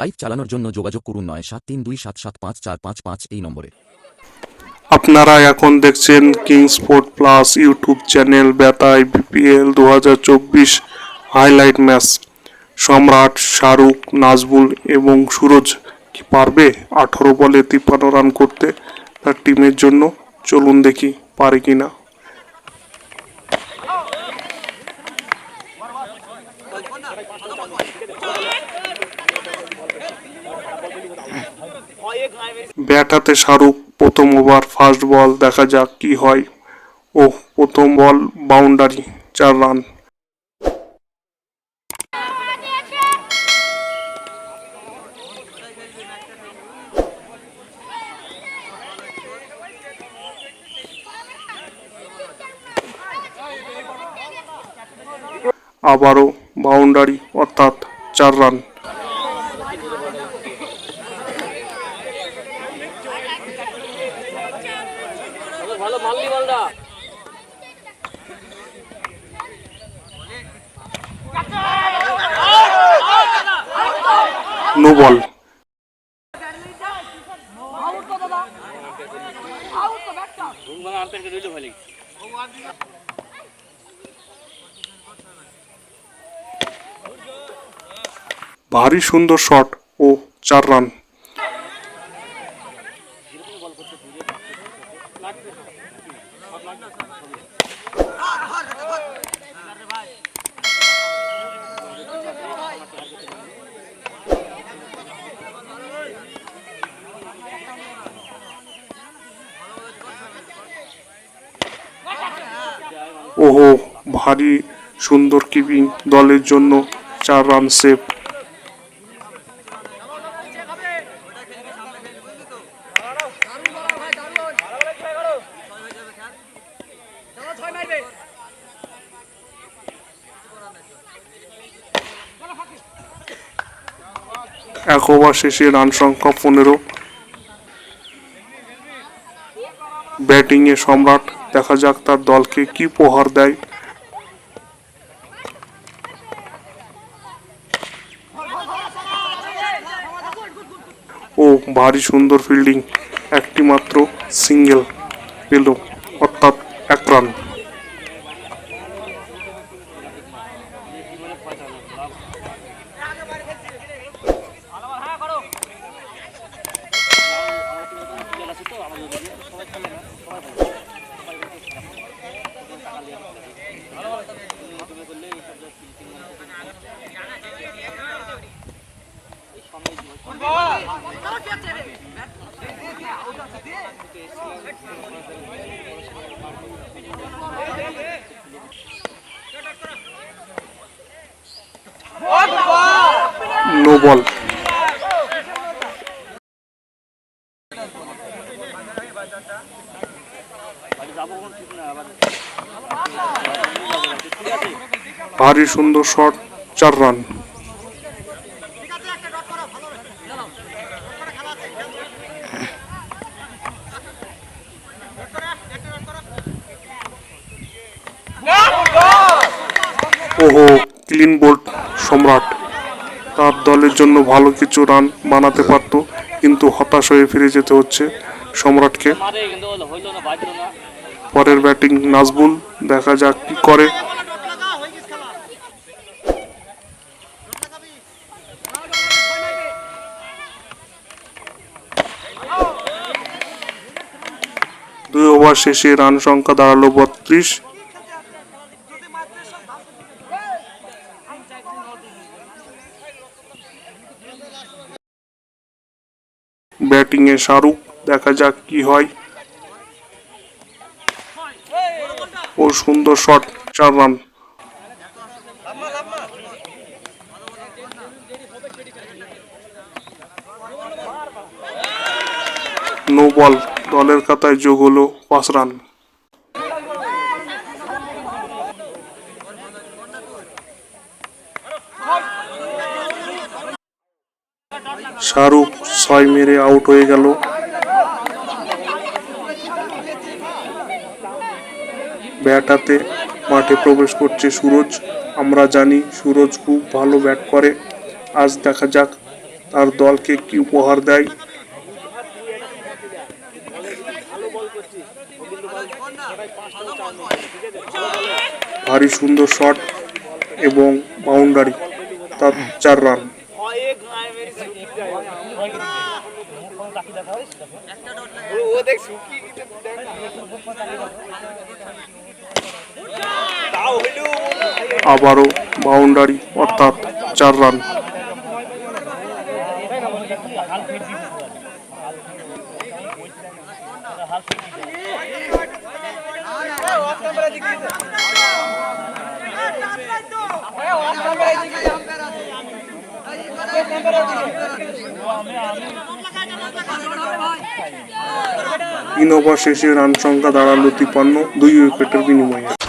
Live চালানোর জন্য যোগাযোগ করুন নয় সাত তিন দুই সাত সাত পাঁচ চার পাঁচ পাঁচ এই নম্বরে। আপনারা এখন দেখছেন king sport plus YouTube channel বেতায় BPL দু হাজার চব্বিশ হাইলাইট ম্যাচ সম্রাট শাহরুখ নাজবুল এবং সুরজ কি পারবে? আঠারো বলে তিপ্পান্ন রান করতে তার টিমের জন্য? চলুন দেখি পারে কিনা। ব্যাট হাতে শাহরুখ প্রথম ওভার ফার্স্ট বল দেখা যাক কি হয়। ও প্রথম বল বাউন্ডারি চার রান আবারও বাউন্ডারি অর্থাৎ চার রান। No ball. ভারী সুন্দর শট ও চার রান। ওহো ভারী সুন্দর কিপিং দলের জন্য চার রান সেভ। এক ওভার শেষে রান সংখ্যা পনেরো। ব্যাটিংয়ে সম্রাট, দেখা যাক তার দলকে কি প্রহার দেয়। ও ভারী সুন্দর ফিল্ডিং একটি মাত্র সিঙ্গেল পেল অর্থাৎ এক রান নো বল ভারী সুন্দর শট চার রান ওহো ক্লিন বোল্ট সম্রাট। তার দলের জন্য ভালো কিছু রান বানাতে পারত, কিন্তু হতাশ হয়ে ফিরে যেতে হচ্ছে সম্রাটকে। পরের ব্যাটিং নাজবুল দেখা যাক কি করে। দুই ওভার শেষে রান সংখ্যা দাঁড়াল বত্রিশ। ব্যাটিংয়ে শাহরুখ দেখা যাক কি হয়। ও সুন্দর শট, চার রান। নো বল, দলের খাতায় যোগ হলো পাঁচ রান। শাহরুখ ছয় মেরে আউট হয়ে গেল। ব্যাট হাতে মাঠে প্রবেশ করছে সুরজ। আমরা জানি সুরজ খুব ভালো ব্যাট করে। আজ দেখা যাক তার দলকে কি উপহার দেয়। ভারী সুন্দর শট এবং বাউন্ডারি তার চার রান আবারও বাউন্ডারি অর্থাৎ চার রান। তিন ওভার শেষে রান সংখ্যা দাঁড়াল তিপান্ন দুই উইকেটের বিনিময়ে।